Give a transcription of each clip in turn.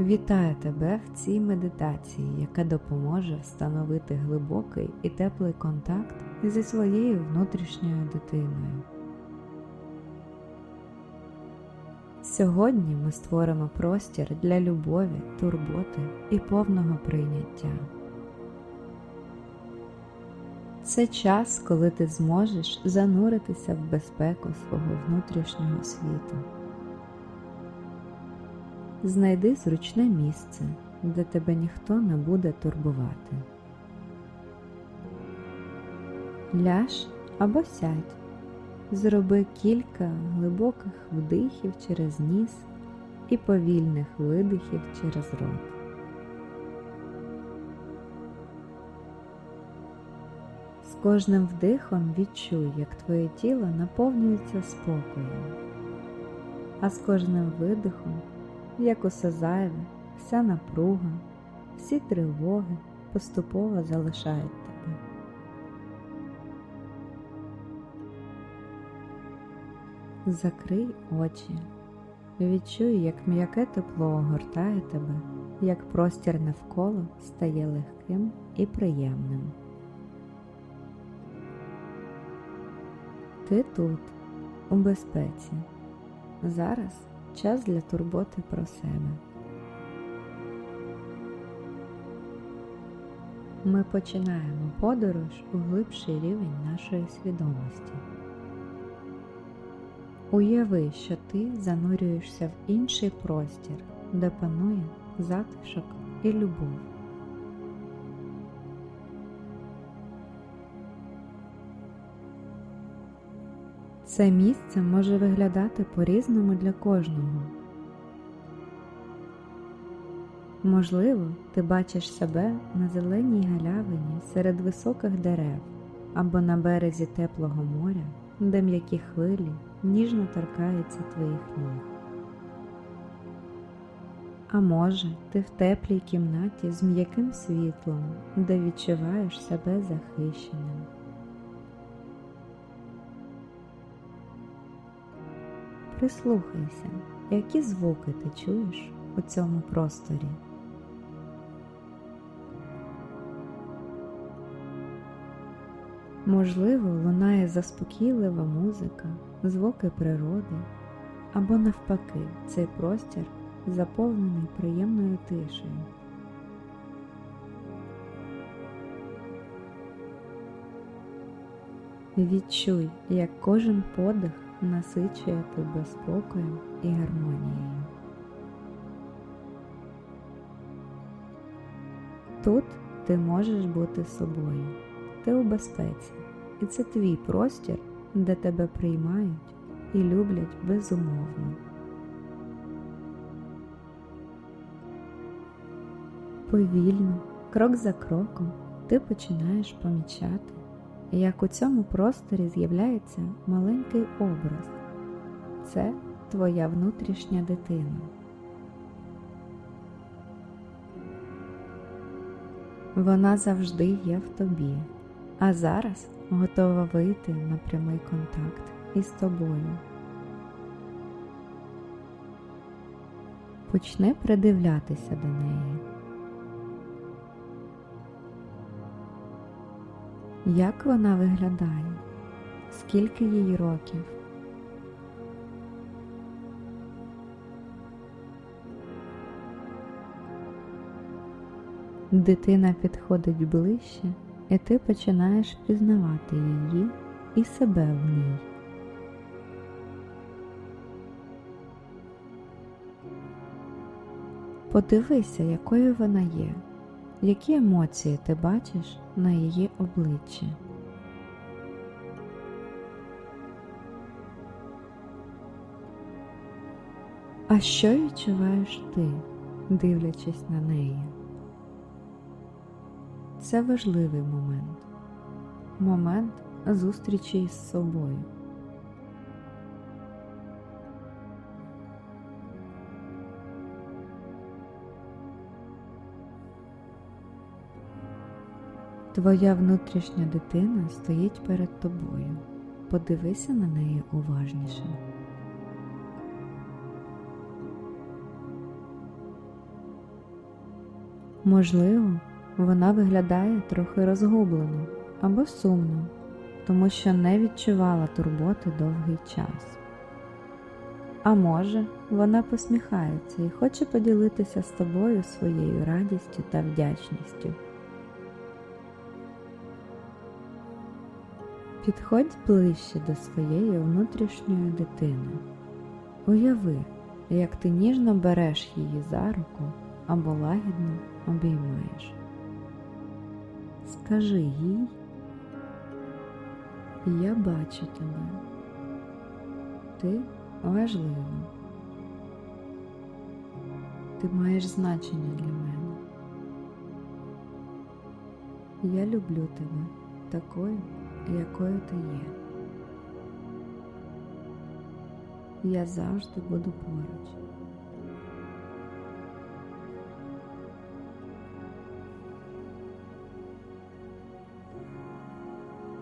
Вітаю тебе в цій медитації, яка допоможе встановити глибокий і теплий контакт зі своєю внутрішньою дитиною. Сьогодні ми створимо простір для любові, турботи і повного прийняття. Це час, коли ти зможеш зануритися в безпеку свого внутрішнього світу. Знайди зручне місце, де тебе ніхто не буде турбувати. Ляж або сядь. Зроби кілька глибоких вдихів через ніс і повільних видихів через рот. З кожним вдихом відчуй, як твоє тіло наповнюється спокоєм, а з кожним видихом, як усе зайве, вся напруга, всі тривоги поступово залишають тебе. Закрий очі, відчуй, як м'яке тепло огортає тебе, як простір навколо стає легким і приємним. Ти тут, у безпеці. Зараз час для турботи про себе. Ми починаємо подорож у глибший рівень нашої свідомості. Уяви, що ти занурюєшся в інший простір, де панує затишок і любов. Це місце може виглядати по-різному для кожного. Можливо, ти бачиш себе на зеленій галявині серед високих дерев або на березі теплого моря, де м'які хвилі ніжно торкаються твоїх ніг. А може, ти в теплій кімнаті з м'яким світлом, де відчуваєш себе захищеним. Прислухайся, які звуки ти чуєш у цьому просторі. Можливо, лунає заспокійлива музика, звуки природи, або навпаки, цей простір заповнений приємною тишею. Відчуй, як кожен подих насичує тебе спокоєм і гармонією. Тут ти можеш бути собою, ти у безпеці, і це твій простір, де тебе приймають і люблять безумовно. Повільно, крок за кроком, ти починаєш помічати як у цьому просторі з'являється маленький образ. Це твоя внутрішня дитина. Вона завжди є в тобі, а зараз готова вийти на прямий контакт із тобою. Почни придивлятися до неї. Як вона виглядає? Скільки їй років? Дитина підходить ближче, і ти починаєш пізнавати її і себе в ній. Подивися, якою вона є. Які емоції ти бачиш на її обличчі? А що відчуваєш ти, дивлячись на неї? Це важливий момент, момент зустрічі з собою. Твоя внутрішня дитина стоїть перед тобою. Подивися на неї уважніше. Можливо, вона виглядає трохи розгублено або сумно, тому що не відчувала турботи довгий час. А може, вона посміхається і хоче поділитися з тобою своєю радістю та вдячністю. Підходь ближче до своєї внутрішньої дитини. Уяви, як ти ніжно береш її за руку або лагідно обіймаєш. Скажи їй, я бачу тебе. Ти важлива. Ти маєш значення для мене. Я люблю тебе такою, якою ти є. Я завжди буду поруч.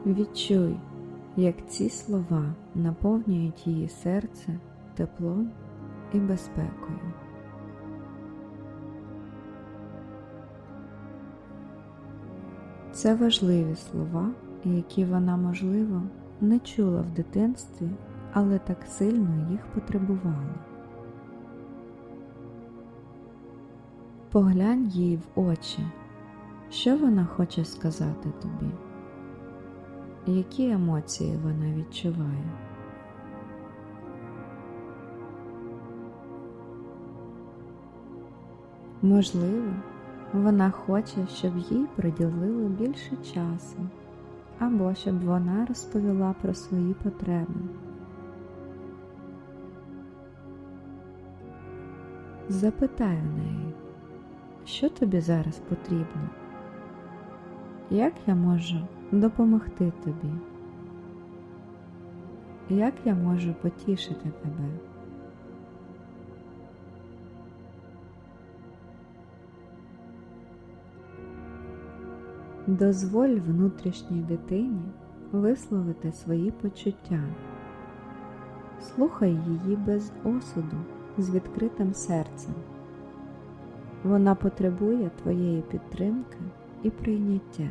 Відчуй, як ці слова наповнюють її серце теплом і безпекою. Це важливі слова, які вона, можливо, не чула в дитинстві, але так сильно їх потребувала. Поглянь їй в очі, що вона хоче сказати тобі, які емоції вона відчуває. Можливо, вона хоче, щоб їй приділили більше часу, або щоб вона розповіла про свої потреби. Запитай у неї, що тобі зараз потрібно? Як я можу допомогти тобі? Як я можу потішити тебе? Дозволь внутрішній дитині висловити свої почуття. Слухай її без осуду, з відкритим серцем. Вона потребує твоєї підтримки і прийняття.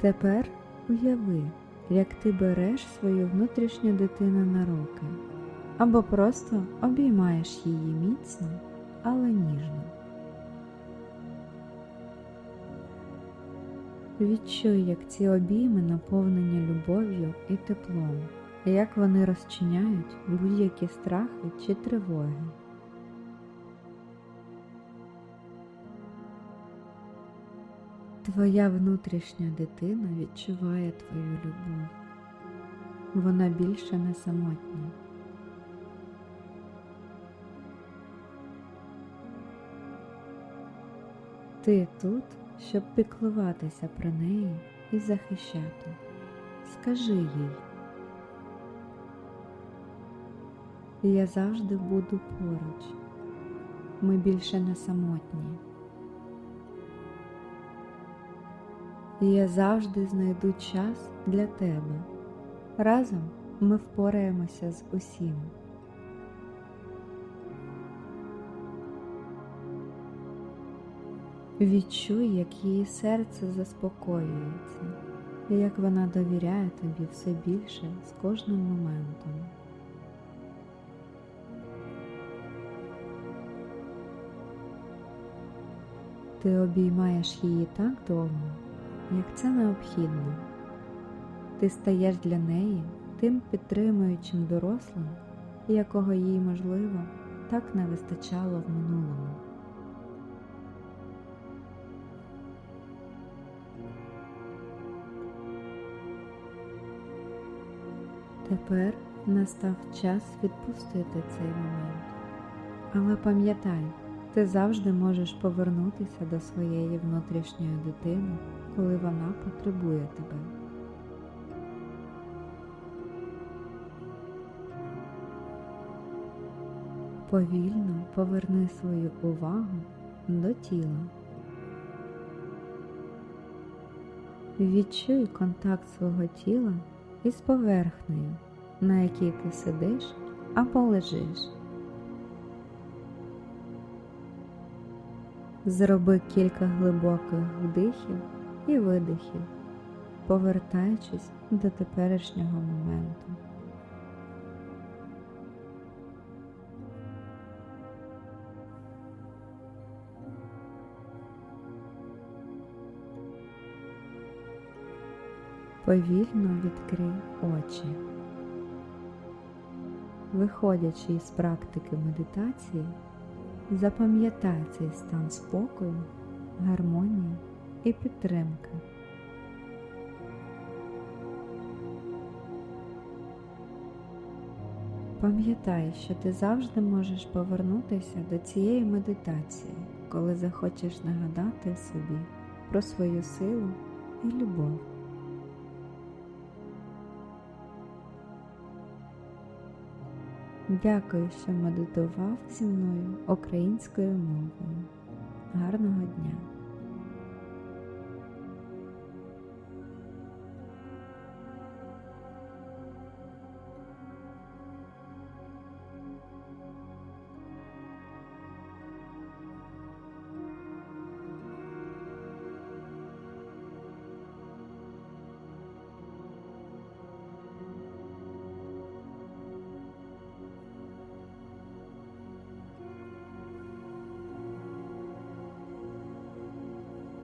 Тепер уяви, як ти береш свою внутрішню дитину на руки або просто обіймаєш її міцно, але ніжно. Відчуй, як ці обійми наповнені любов'ю і теплом, як вони розчиняють будь-які страхи чи тривоги. Твоя внутрішня дитина відчуває твою любов. Вона більше не самотня. Ти тут, щоб піклуватися про неї і захищати. Скажи їй. Я завжди буду поруч. Ми більше не самотні. І я завжди знайду час для тебе. Разом ми впораємося з усім. Відчуй, як її серце заспокоюється, і як вона довіряє тобі все більше з кожним моментом. Ти обіймаєш її так довго, як це необхідно. Ти стаєш для неї тим підтримуючим дорослим, якого їй, можливо, так не вистачало в минулому. Тепер настав час відпустити цей момент. Але пам'ятай, ти завжди можеш повернутися до своєї внутрішньої дитини, коли вона потребує тебе. Повільно поверни свою увагу до тіла. Відчуй контакт свого тіла із поверхнею, на якій ти сидиш або лежиш. Зроби кілька глибоких вдихів і видихів, повертаючись до теперішнього моменту. Повільно відкрий очі. Виходячи із практики медитації, запам'ятай цей стан спокою, гармонії і підтримки. Пам'ятай, що ти завжди можеш повернутися до цієї медитації, коли захочеш нагадати собі про свою силу і любов. Дякую, що медитував зі мною українською мовою. Гарного дня!